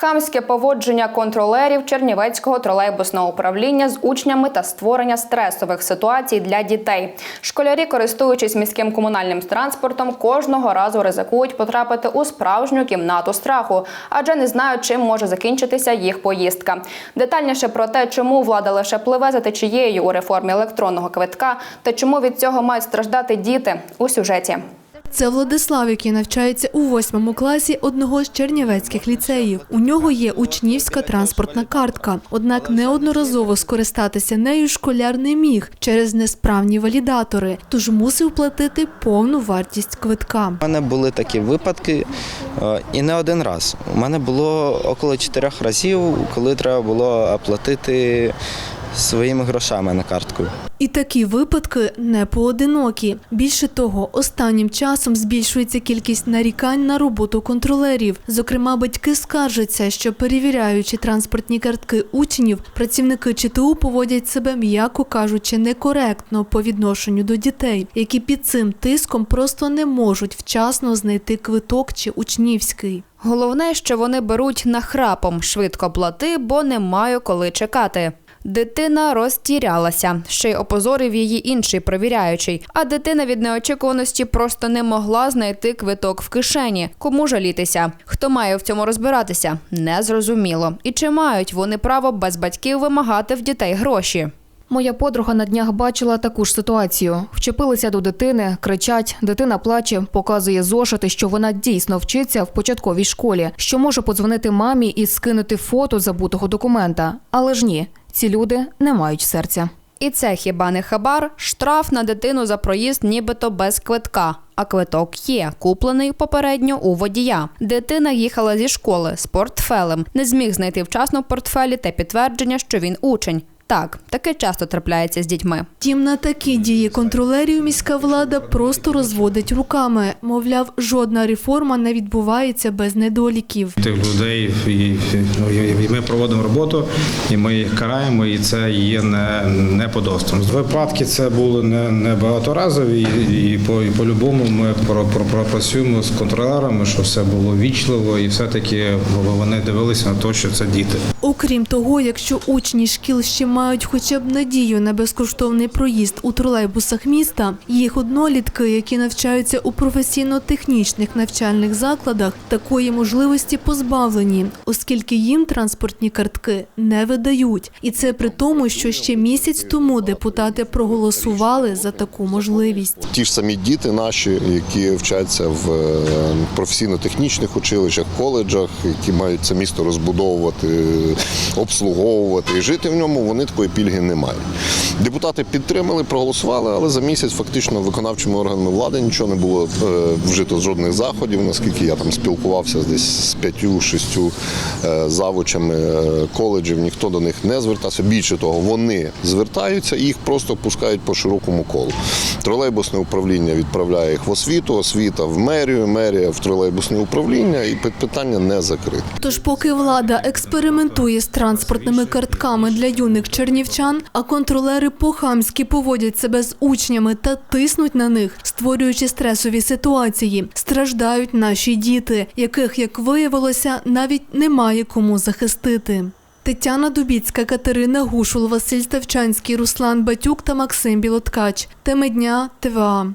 Хамське поводження контролерів Чернівецького тролейбусного управління з учнями та створення стресових ситуацій для дітей. Школярі, користуючись міським комунальним транспортом, кожного разу ризикують потрапити у справжню кімнату страху, адже не знають, чим може закінчитися їх поїздка. Детальніше про те, чому влада лише пливе за течією у реформі електронного квитка та чому від цього мають страждати діти у сюжеті. Це Владислав, який навчається у восьмому класі одного з чернівецьких ліцеїв. У нього є учнівська транспортна картка. Однак неодноразово скористатися нею школяр не міг через несправні валідатори, тож мусив платити повну вартість квитка. У мене були такі випадки, е, і не один раз. У мене було около чотирьох разів, коли треба було оплатити своїми грошами на картку. І такі випадки не поодинокі. Більше того, останнім часом збільшується кількість нарікань на роботу контролерів. Зокрема, батьки скаржаться, що перевіряючи транспортні картки учнів, працівники ЧТУ поводять себе, м'яко кажучи, некоректно по відношенню до дітей, які під цим тиском просто не можуть вчасно знайти квиток чи учнівський. Головне, що вони беруть нахрапом швидко плати, бо не маю коли чекати. Дитина розтірялася, ще й опозорив її інший провіряючий. А дитина від неочікуваності просто не могла знайти квиток в кишені. Кому жалітися? Хто має в цьому розбиратися? Незрозуміло. І чи мають вони право без батьків вимагати в дітей гроші? Моя подруга на днях бачила таку ж ситуацію. Вчепилися до дитини, кричать, дитина плаче, показує зошити, що вона дійсно вчиться в початковій школі, що може подзвонити мамі і скинути фото забутого документа. Але ж ні, ці люди не мають серця. І це хіба не хабар? Штраф на дитину за проїзд нібито без квитка. А квиток є, куплений попередньо у водія. Дитина їхала зі школи з портфелем, не зміг знайти вчасно в портфелі та підтвердження, що він учень. Так, таке часто трапляється з дітьми. Тім на такі дії контролерів міська влада просто розводить руками. Мовляв, жодна реформа не відбувається без недоліків. тих людей, і, ми проводимо роботу, і ми їх караємо, і це є не, не по достам. Випадки це були не, не багаторазові, і, і, по, і по-любому ми про, про, пропрацюємо з контролерами, щоб все було вічливо, і все-таки вони дивилися на те, що це діти. Окрім того, якщо учні шкіл ще мають хоча б надію на безкоштовний проїзд у тролейбусах міста, їх однолітки, які навчаються у професійно-технічних навчальних закладах, такої можливості позбавлені, оскільки їм транспортні картки не видають. І це при тому, що ще місяць тому депутати проголосували за таку можливість. Ті ж самі діти наші, які вчаться в е, професійно-технічних училищах, коледжах, які мають це місто розбудовувати, обслуговувати і жити в ньому, вони такої пільги не мають. Депутати підтримали, проголосували, але за місяць фактично виконавчими органами влади нічого не було е, вжито жодних заходів, наскільки я там спілкувався десь з п'ятю-шістю е, завучами е, коледжів, ніхто до них не звертався. Більше того, вони звертаються і їх просто пускають по широкому колу. Тролейбусне управління відправляє їх в освіту, освіта в мерію, мерія в тролейбусне управління, і питання не закрите. Тож, поки влада експериментує з транспортними картками для юних чернівчан, а контролери по-хамськи поводять себе з учнями та тиснуть на них, створюючи стресові ситуації, страждають наші діти, яких, як виявилося, навіть немає кому захистити. Тетяна Дубіцька, Катерина Гушул, Василь Ставчанський, Руслан Батюк та Максим Білоткач. Теми дня ТВА.